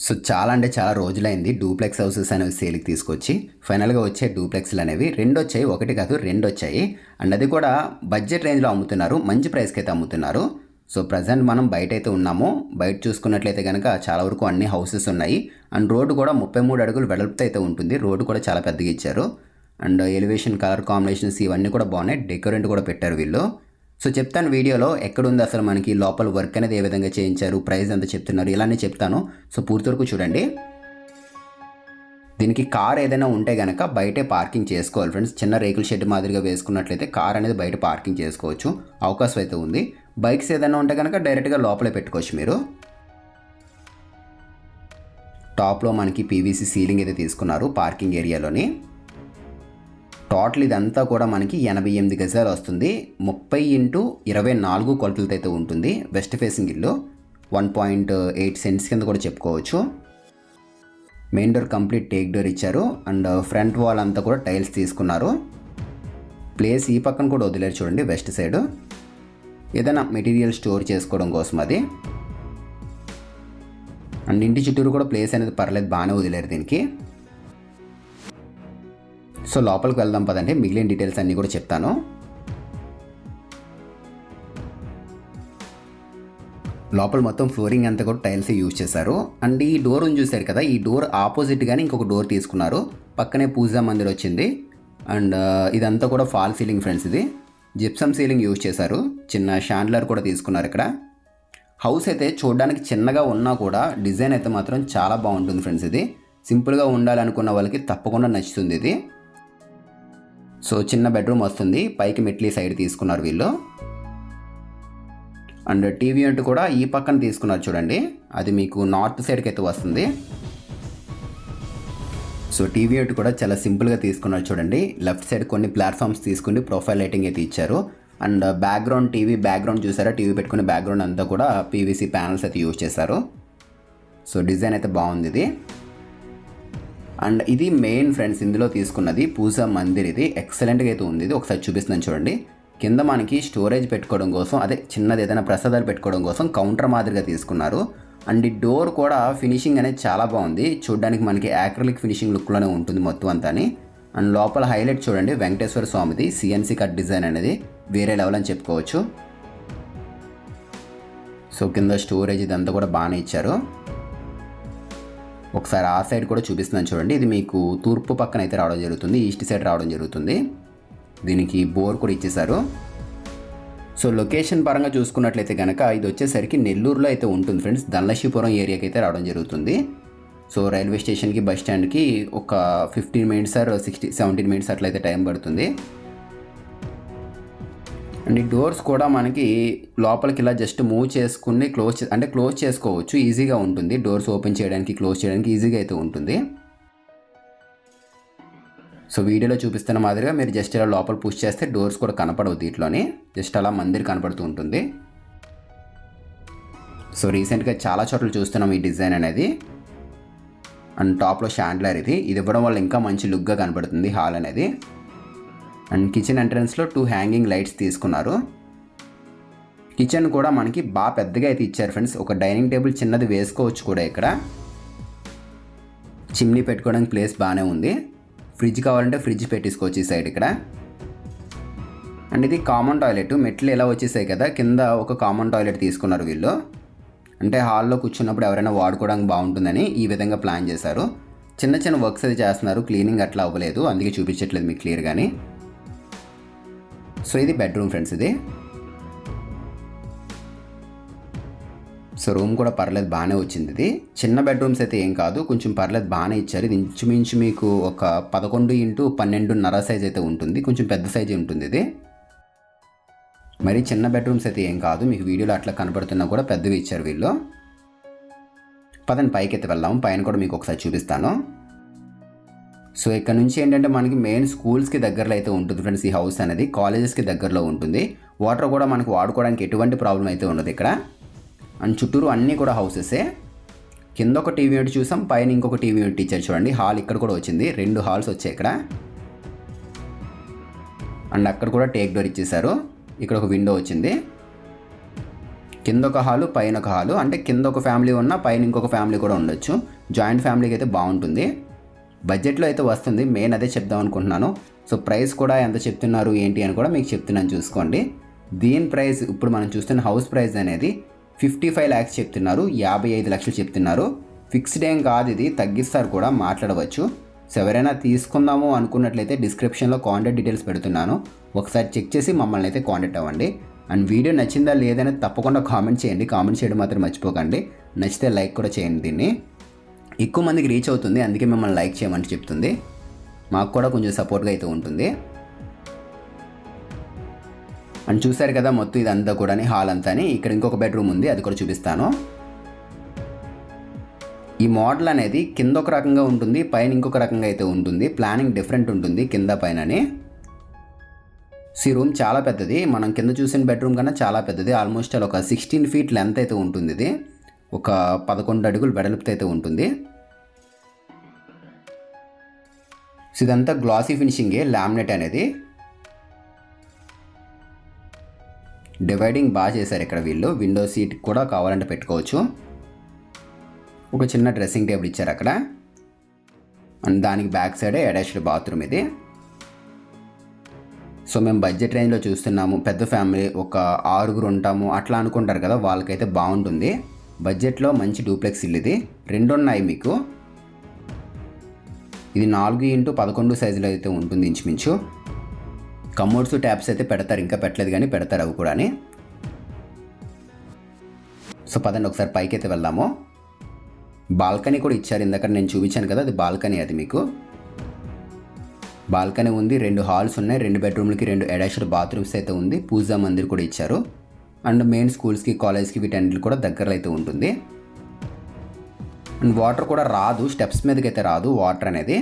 So చాలా అంటే చాలా రోజులైంది డూప్లెక్స్ హౌసెస్ అనేవి సేల్కి తీసుకొచ్చి ఫైనల్గా వచ్చే డూప్లెక్స్లు అనేవి రెండు వచ్చాయి ఒకటి కాదు రెండు వచ్చాయి అండ్ అది కూడా బడ్జెట్ రేంజ్లో అమ్ముతున్నారు మంచి ప్రైస్కి అయితే అమ్ముతున్నారు. సో ప్రజెంట్ మనం బయట అయితే ఉన్నాము బయట చూసుకున్నట్లయితే కనుక చాలా వరకు అన్ని హౌసెస్ ఉన్నాయి. అండ్ రోడ్డు కూడా ముప్పై మూడు అడుగులు వెడల్పుతో అయితే ఉంటుంది రోడ్డు కూడా చాలా పెద్దగా ఇచ్చారు. అండ్ ఎలివేషన్ కలర్ కాంబినేషన్స్ ఇవన్నీ కూడా బాగున్నాయి డెకరేట్ కూడా పెట్టారు వీళ్ళు. సో చెప్తాను వీడియోలో ఎక్కడుంది అసలు మనకి లోపల వర్క్ అనేది ఏ విధంగా చేయించారు ప్రైస్ ఎంత చెప్తున్నారు ఇలానే చెప్తాను. సో పూర్తి వరకు చూడండి. దీనికి కార్ ఏదైనా ఉంటే కనుక బయటే పార్కింగ్ చేసుకోవాలి ఫ్రెండ్స్ చిన్న రేకుల షెడ్ మాదిరిగా వేసుకున్నట్లయితే కార్ అనేది బయట పార్కింగ్ చేసుకోవచ్చు. అవకాశం అయితే ఉంది. బైక్స్ ఏదైనా ఉంటే కనుక డైరెక్ట్గా లోపలే పెట్టుకోవచ్చు మీరు. టాప్లో మనకి పీవీసీ సీలింగ్ అయితే తీసుకున్నారు పార్కింగ్ ఏరియాలోని టోటల్ ఇదంతా కూడా మనకి ఎనభై ఎనిమిది గజాలు వస్తుంది. ముప్పై ఇంటూ ఇరవై నాలుగు కొలతలతో అయితే ఉంటుంది. వెస్ట్ ఫేసింగ్ ఇల్లు వన్ పాయింట్ ఎయిట్ సెంట్స్ కింద కూడా చెప్పుకోవచ్చు. Main door complete teak door ఇచ్చారు. అండ్ ఫ్రంట్ వాల్ అంతా కూడా టైల్స్ తీసుకున్నారు. ప్లేస్ ఈ పక్కన కూడా వదిలేరు చూడండి వెస్ట్ సైడ్. ఏదైనా మెటీరియల్ స్టోర్ చేసుకోవడం కోసం అది. అండ్ ఇంటి చుట్టూరు కూడా ప్లేస్ అనేది పర్లేదు బాగానే వదిలేరు దీనికి. సో లోపలికి వెళ్దాం పదండి. మిగిలిన డీటెయిల్స్ అన్నీ కూడా చెప్తాను. లోపల మొత్తం ఫ్లోరింగ్ అంతా కూడా టైల్స్ యూజ్ చేశారు. అండ్ ఈ డోర్ ఉంది చూశారు కదా ఈ డోర్ ఆపోజిట్ కానీ ఇంకొక డోర్ తీసుకున్నారు. పక్కనే పూజా మందిర్ వచ్చింది. అండ్ ఇదంతా కూడా ఫాల్ సీలింగ్ ఫ్రెండ్స్ ఇది. జిప్సమ్ సీలింగ్ యూజ్ చేశారు. చిన్న షాండ్లర్ కూడా తీసుకున్నారు ఇక్కడ. హౌస్ అయితే చూడడానికి చిన్నగా ఉన్నా కూడా డిజైన్ అయితే మాత్రం చాలా బాగుంటుంది ఫ్రెండ్స్ ఇది. సింపుల్గా ఉండాలనుకున్న వాళ్ళకి తప్పకుండా నచ్చుతుంది ఇది. సో చిన్న బెడ్రూమ్ వస్తుంది. పైకి మెట్లీ సైడ్ తీసుకున్నారు వీళ్ళు. అండ్ టీవీ అంటూ కూడా ఈ పక్కన తీసుకున్నారు చూడండి. అది మీకు నార్త్ సైడ్కి అయితే వస్తుంది. సో టీవీ యూనిట్ కూడా చాలా సింపుల్గా తీసుకున్నారు చూడండి. లెఫ్ట్ సైడ్ కొన్ని ప్లాట్ఫామ్స్ తీసుకుని ప్రొఫైల్ లైటింగ్ అయితే ఇచ్చారు. అండ్ బ్యాక్గ్రౌండ్ టీవీ బ్యాక్గ్రౌండ్ చూసారా? టీవీ పెట్టుకునే బ్యాక్గ్రౌండ్ అంతా కూడా పీవీసీ ప్యానల్స్ అయితే యూజ్ చేశారు. సో డిజైన్ అయితే బాగుంది ఇది. అండ్ ఇది మెయిన్ ఫ్రెండ్స్ ఇందులో తీసుకున్నది పూజా మందిర్ ఇది ఎక్సలెంట్గా అయితే ఉంది. ఇది ఒకసారి చూపిస్తున్నాను చూడండి. కింద మనకి స్టోరేజ్ పెట్టుకోవడం కోసం అదే చిన్నది ఏదైనా ప్రసాదాలు పెట్టుకోవడం కోసం కౌంటర్ మాదిరిగా తీసుకున్నారు. అండ్ ఈ డోర్ కూడా ఫినిషింగ్ అనేది చాలా బాగుంది. చూడడానికి మనకి యాక్రలిక్ ఫినిషింగ్ లుక్లోనే ఉంటుంది మొత్తం అంతాని. అండ్ లోపల హైలైట్ చూడండి. వెంకటేశ్వర స్వామిది సిఎన్సి కట్ డిజైన్ అనేది వేరే లెవెల్ అని చెప్పుకోవచ్చు. సో కింద స్టోరేజ్ ఇదంతా కూడా బాగానే ఇచ్చారు. ఒకసారి ఆ సైడ్ కూడా చూపిస్తున్నాను చూడండి. ఇది మీకు తూర్పు పక్కన అయితే రావడం జరుగుతుంది. ఈస్ట్ సైడ్ రావడం జరుగుతుంది. దీనికి బోర్ కూడా ఇచ్చేశారు. సో లొకేషన్ పరంగా చూసుకున్నట్లయితే కనుక ఇది వచ్చేసరికి నెల్లూరులో అయితే ఉంటుంది ఫ్రెండ్స్. ధనలక్ష్మీపురం ఏరియాకి అయితే రావడం జరుగుతుంది. సో రైల్వే స్టేషన్కి బస్ స్టాండ్కి ఒక fifteen minutes or sixty seventeen minutes అట్లయితే టైం పడుతుంది. అండ్ ఈ డోర్స్ కూడా మనకి లోపలికి ఇలా జస్ట్ మూవ్ చేసుకుని క్లోజ్ అంటే క్లోజ్ చేసుకోవచ్చు. ఈజీగా ఉంటుంది. డోర్స్ ఓపెన్ చేయడానికి క్లోజ్ చేయడానికి ఈజీగా అయితే ఉంటుంది. సో వీడియోలో చూపిస్తున్న మాదిరిగా మీరు జస్ట్ ఇలా లోపల పుష్ చేస్తే డోర్స్ కూడా కనపడవు దీంట్లోని. జస్ట్ అలా మందిర్ కనపడుతూ ఉంటుంది. సో రీసెంట్గా చాలా చోట్ల చూస్తున్నాం ఈ డిజైన్ అనేది. అండ్ టాప్లో షాండ్లర్ ఇది. ఇది ఇవ్వడం వల్ల ఇంకా మంచి లుక్గా కనపడుతుంది హాల్ అనేది. అండ్ కిచెన్ ఎంట్రన్స్లో టూ హ్యాంగింగ్ లైట్స్ తీసుకున్నారు. కిచెన్ కూడా మనకి బాగా పెద్దగా అయితే ఇచ్చారు ఫ్రెండ్స్. ఒక డైనింగ్ టేబుల్ చిన్నది వేసుకోవచ్చు కూడా ఇక్కడ. చిమ్నీ పెట్టుకోవడానికి ప్లేస్ బాగానే ఉంది. ఫ్రిడ్జ్ కావాలంటే ఫ్రిడ్జ్ పెట్టేసుకోవచ్చు ఈ సైడ్ ఇక్కడ. అండ్ ఇది కామన్ టాయిలెట్. మెట్లు ఎలా వచ్చేసాయి కదా కింద ఒక కామన్ టాయిలెట్ తీసుకున్నారు వీళ్ళు. అంటే హాల్లో కూర్చున్నప్పుడు ఎవరైనా వాడుకోవడానికి బాగుంటుందని ఈ విధంగా ప్లాన్ చేశారు. చిన్న చిన్న వర్క్స్ అది చేస్తున్నారు. క్లీనింగ్ అట్లా అవ్వలేదు. అందుకే చూపించట్లేదు మీకు క్లియర్ కానీ సో ఇది బెడ్రూమ్ ఫ్రెండ్స్ ఇది. సో రూమ్ కూడా పర్లేదు బాగానే వచ్చింది ఇది. చిన్న బెడ్రూమ్స్ అయితే ఏం కాదు కొంచెం పర్లేదు బాగానే ఇచ్చారు. ఇది ఇంచుమించు మీకు ఒక పదకొండు ఇంటూ పన్నెండున్నర సైజ్ అయితే ఉంటుంది కొంచెం పెద్ద సైజ్ ఉంటుంది ఇది. మరి చిన్న బెడ్రూమ్స్ అయితే ఏం కాదు మీకు వీడియోలో అట్లా కనపడుతున్నా కూడా పెద్దవి ఇచ్చారు వీళ్ళు. పదని పైకి అయితే వెళ్దాం. పైన కూడా మీకు ఒకసారి చూపిస్తాను. సో ఇక్కడ నుంచి ఏంటంటే మనకి మెయిన్ స్కూల్స్కి దగ్గరలో అయితే ఉంటుంది ఫ్రెండ్స్ ఈ హౌస్ అనేది కాలేజెస్కి దగ్గరలో ఉంటుంది. వాటర్ కూడా మనకు వాడుకోవడానికి ఎటువంటి ప్రాబ్లం అయితే ఉండదు ఇక్కడ. అండ్ చుట్టూరు అన్నీ కూడా హౌసెసే కింద ఒక టీవీ యూనిట్ చూసాం పైన ఇంకొక టీవీ యూనిట్ ఇచ్చారు చూడండి. హాల్ ఇక్కడ కూడా వచ్చింది. రెండు హాల్స్ వచ్చాయి ఇక్కడ. అండ్ అక్కడ కూడా టేక్ డోర్ ఇచ్చేసారు ఇక్కడ ఒక విండో వచ్చింది. కింద ఒక హాలు పైన ఒక హాలు అంటే కింద ఒక ఫ్యామిలీ ఉన్న పైన ఇంకొక ఫ్యామిలీ కూడా ఉండొచ్చు. జాయింట్ ఫ్యామిలీకి అయితే బాగుంటుంది. బడ్జెట్లో అయితే వస్తుంది. మెయిన్ అదే చెప్దాం అనుకుంటున్నాను. సో ప్రైస్ కూడా ఎంత చెప్తున్నారు ఏంటి అని కూడా మీకు చెప్తున్నాను చూసుకోండి. దీని ప్రైస్ ఇప్పుడు మనం చూస్తున్న హౌస్ ప్రైస్ అనేది ఫిఫ్టీ ఫైవ్ ల్యాక్స్ చెప్తున్నారు. యాభై ఐదు లక్షలు చెప్తున్నారు. ఫిక్స్డ్ ఏం కాదు ఇది. తగ్గిస్తారు కూడా మాట్లాడవచ్చు. సో ఎవరైనా తీసుకుందాము అనుకున్నట్లయితే డిస్క్రిప్షన్లో కాంటాక్ట్ డీటెయిల్స్ పెడుతున్నాను. ఒకసారి చెక్ చేసి మమ్మల్ని అయితే కాంటాక్ట్ అవ్వండి. అండ్ వీడియో నచ్చిందా లేదని తప్పకుండా కామెంట్ చేయండి. కామెంట్ చేయడం మాత్రం మర్చిపోకండి. నచ్చితే లైక్ కూడా చేయండి దీన్ని. ఎక్కువ మందికి రీచ్ అవుతుంది. అందుకే మిమ్మల్ని లైక్ చేయమని చెప్తుంది. మాకు కూడా కొంచెం సపోర్ట్గా అయితే ఉంటుంది. అండ్ చూసారు కదా మొత్తం ఇదంతా కూడా హాల్ అంతా ఇక్కడ ఇంకొక బెడ్రూమ్ ఉంది అది కూడా చూపిస్తాను. ఈ మోడల్ అనేది కింద ఒక రకంగా ఉంటుంది పైన ఇంకొక రకంగా అయితే ఉంటుంది. ప్లానింగ్ డిఫరెంట్ ఉంటుంది కింద పైనని. ఈ రూమ్ చాలా పెద్దది. మనం కింద చూసిన బెడ్రూమ్ కన్నా చాలా పెద్దది. ఆల్మోస్ట్ అలా ఒక సిక్స్టీన్ ఫీట్ లెంత్ అయితే ఉంటుంది ఇది. ఒక పదకొండు అడుగులు వెడల్పుతో అయితే ఉంటుంది. సో ఇదంతా గ్లాసీ ఫినిషింగే లామినేట్ అనేది. డివైడింగ్ బాగా చేశారు ఇక్కడ వీళ్ళు. విండో సీట్ కూడా కావాలంటే పెట్టుకోవచ్చు. ఒక చిన్న డ్రెస్సింగ్ టేబుల్ ఇచ్చారు అక్కడ. అండ్ దానికి బ్యాక్ సైడే అటాచ్డ్ బాత్రూమ్ ఇది. సో మేము బడ్జెట్ రేంజ్లో చూస్తున్నాము. పెద్ద ఫ్యామిలీ ఒక ఆరుగురు ఉంటాము. అట్లా అనుకుంటారు కదా వాళ్ళకైతే బాగుంటుంది. బడ్జెట్లో మంచి డూప్లెక్స్ ఇల్లు ఇది. రెండు ఉన్నాయి మీకు. ఇది నాలుగు ఇంటూ పదకొండు సైజులో అయితే ఉంటుంది ఇంచుమించు. కమోడ్స్ ట్యాప్స్ అయితే పెడతారు ఇంకా పెట్టలేదు కానీ పెడతారు అవి కూడా సో పదండి ఒకసారి పైకి అయితే వెళ్దాము. బాల్కనీ కూడా ఇచ్చారు ఇందాక నేను చూపించాను కదా అది బాల్కనీ అది మీకు. బాల్కనీ ఉంది రెండు హాల్స్ ఉన్నాయి రెండు బెడ్రూమ్లకి రెండు అటాచ్డ్ బాత్రూమ్స్ అయితే ఉంది పూజా మందిర్ కూడా ఇచ్చారు. అండ్ మెయిన్ స్కూల్స్కి కాలేజ్కి వీటన్నిటి కూడా దగ్గరలో అయితే ఉంటుంది. అండ్ వాటర్ కూడా రాదు స్టెప్స్ మీదకి అయితే రాదు వాటర్ అనేది.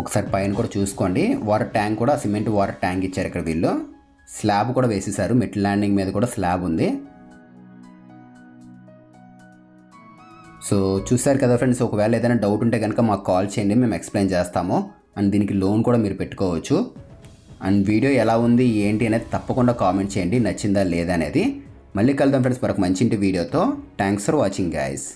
ఒకసారి పైన కూడా చూసుకోండి. వాటర్ ట్యాంక్ కూడా సిమెంట్ వాటర్ ట్యాంక్ ఇచ్చారు ఇక్కడ వీళ్ళు. స్లాబ్ కూడా వేసేసారు. మెట్ ల్యాండింగ్ మీద కూడా స్లాబ్ ఉంది. సో చూసారు కదా ఫ్రెండ్స్ ఒకవేళ ఏదైనా డౌట్ ఉంటే కనుక మాకు కాల్ చేయండి మేము ఎక్స్ప్లెయిన్ చేస్తాము. అండ్ దీనికి లోన్ కూడా మీరు పెట్టుకోవచ్చు. అండ్ వీడియో ఎలా ఉంది ఏంటి అనేది తప్పకుండా కామెంట్ చేయండి నచ్చిందా లేదా అనేది. మళ్ళీ కలుద్దాం ఫ్రెండ్స్ మరొక మంచి ఇంటి వీడియోతో థ్యాంక్స్ ఫర్ వాచింగ్ గైస్